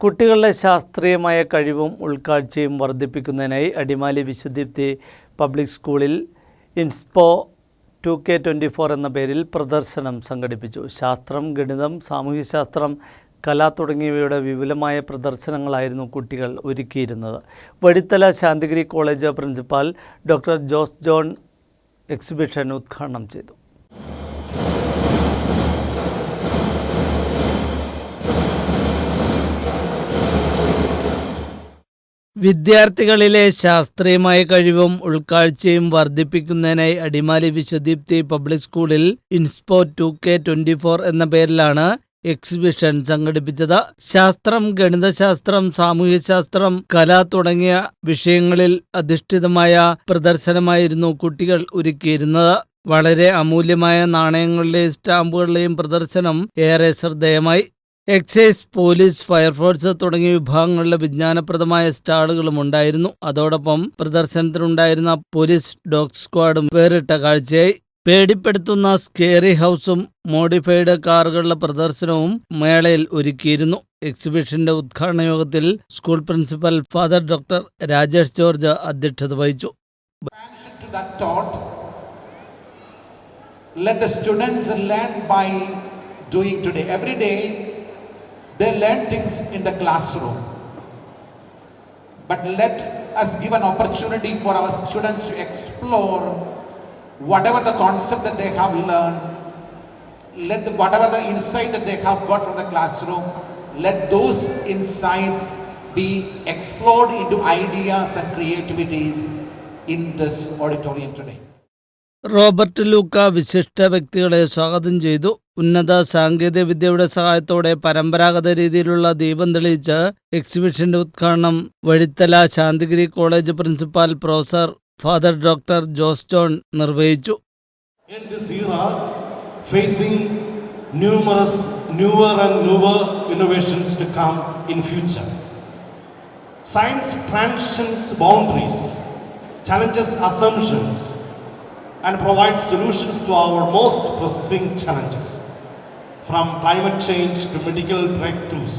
കുട്ടികളുടെ ശാസ്ത്രീയമായ കഴിവും ഉൾക്കാഴ്ചയും വർദ്ധിപ്പിക്കുന്നതിനായി അടിമാലി വിശുദ്ധീപ്തി പബ്ലിക് സ്കൂളിൽ Inspo two K twenty four എന്ന പേരിൽ പ്രദർശനം സംഘടിപ്പിച്ചു. ശാസ്ത്രം ഗണിതം സാമൂഹ്യശാസ്ത്രം കല തുടങ്ങിയവയുടെ വിപുലമായ പ്രദർശനങ്ങളായിരുന്നു കുട്ടികൾ ഒരുക്കിയിരുന്നത്. Vazhithala Santhigiri college principal doctor Jose John exhibition ഉദ്ഘാടനം ചെയ്തു. വിദ്യാർത്ഥികളിലെ ശാസ്ത്രീയമായ കഴിവും ഉൾക്കാഴ്ചയും വർദ്ധിപ്പിക്കുന്നതിനായി അടിമാലി വിശ്വദീപ്തി പബ്ലിക് സ്കൂളിൽ Inspo two K twenty four എന്ന പേരിലാണ് എക്സിബിഷൻ സംഘടിപ്പിച്ചത്. ശാസ്ത്രം ഗണിതശാസ്ത്രം സാമൂഹ്യശാസ്ത്രം കല തുടങ്ങിയ വിഷയങ്ങളിൽ അധിഷ്ഠിതമായ പ്രദർശനമായിരുന്നു കുട്ടികൾ ഒരുക്കിയിരുന്നത്. വളരെ അമൂല്യമായ നാണയങ്ങളുടെയും സ്റ്റാമ്പുകളുടെയും പ്രദർശനം ഏറെ ശ്രദ്ധേയമായി. എക്സൈസ് പോലീസ് ഫയർഫോഴ്സ് തുടങ്ങിയ വിഭാഗങ്ങളിലെ വിജ്ഞാനപ്രദമായ സ്റ്റാളുകളും ഉണ്ടായിരുന്നു അതോടൊപ്പം പ്രദർശനത്തിനുണ്ടായിരുന്ന പോലീസ് ഡോഗ് സ്ക്വാഡും വേറിട്ട കാഴ്ചയായി പേടിപ്പെടുത്തുന്ന സ്കേറി ഹൗസും മോഡിഫൈഡ് കാറുകളുടെ പ്രദർശനവും മേളയിൽ ഒരുക്കിയിരുന്നു എക്സിബിഷന്റെ ഉദ്ഘാടന യോഗത്തിൽ school principal father doctor Rajesh George അധ്യക്ഷത വഹിച്ചു. Let the students learn by doing today. Every day, they learn things in the classroom. But let us give an opportunity for our students to explore whatever the concept that they have learned. Let the, whatever the insight that they have got from the classroom, let those insights be explored into ideas and creativities in this auditorium today. Robert Luca വിശിഷ്ട വ്യക്തികളെ സ്വാഗതം ചെയ്തു ഉന്നത സാങ്കേതിക വിദ്യയുടെ സഹായത്തോടെ പരമ്പരാഗത രീതിയിലുള്ള ദീപം തെളിയിച്ച് എക്സിബിഷന്റെ ഉദ്ഘാടനം Vazhithala Santhigiri college principal professor father doctor Jose John നിർവഹിച്ചു. Science transcends boundaries, challenges assumptions, and provides solutions to our most pressing challenges. From climate change to medical breakthroughs,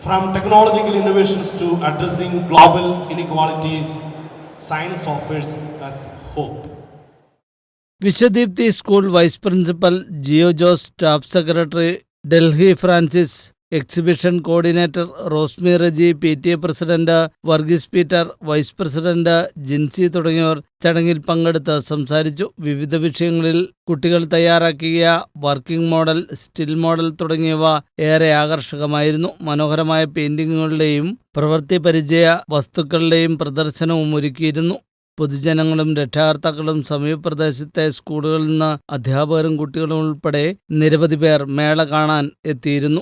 from technological innovations to addressing global inequalities, science offers us hope. Vishwadeepthi school vice principal Jio Jose staff secretary Delhi Francis exhibition coordinator Rosmi Reji P T A president Varghese Peter vice president Jincy തുടങ്ങിയവർ ചടങ്ങിൽ പങ്കെടുത്ത് സംസാരിച്ചു. വിവിധ വിഷയങ്ങളിൽ കുട്ടികൾ തയ്യാറാക്കിയ working model still model തുടങ്ങിയവ ഏറെ ആകർഷകമായിരുന്നു. മനോഹരമായ പെയിന്റിങ്ങുകളുടെയും പ്രവൃത്തി പരിചയ വസ്തുക്കളുടെയും പ്രദർശനവും ഒരുക്കിയിരുന്നു. പൊതുജനങ്ങളും രക്ഷാകർത്താക്കളും സമീപപ്രദേശത്തെ സ്കൂളുകളിൽ നിന്ന് അധ്യാപകരും കുട്ടികളും ഉൾപ്പെടെ നിരവധി പേർ മേള കാണാൻ എത്തിയിരുന്നു.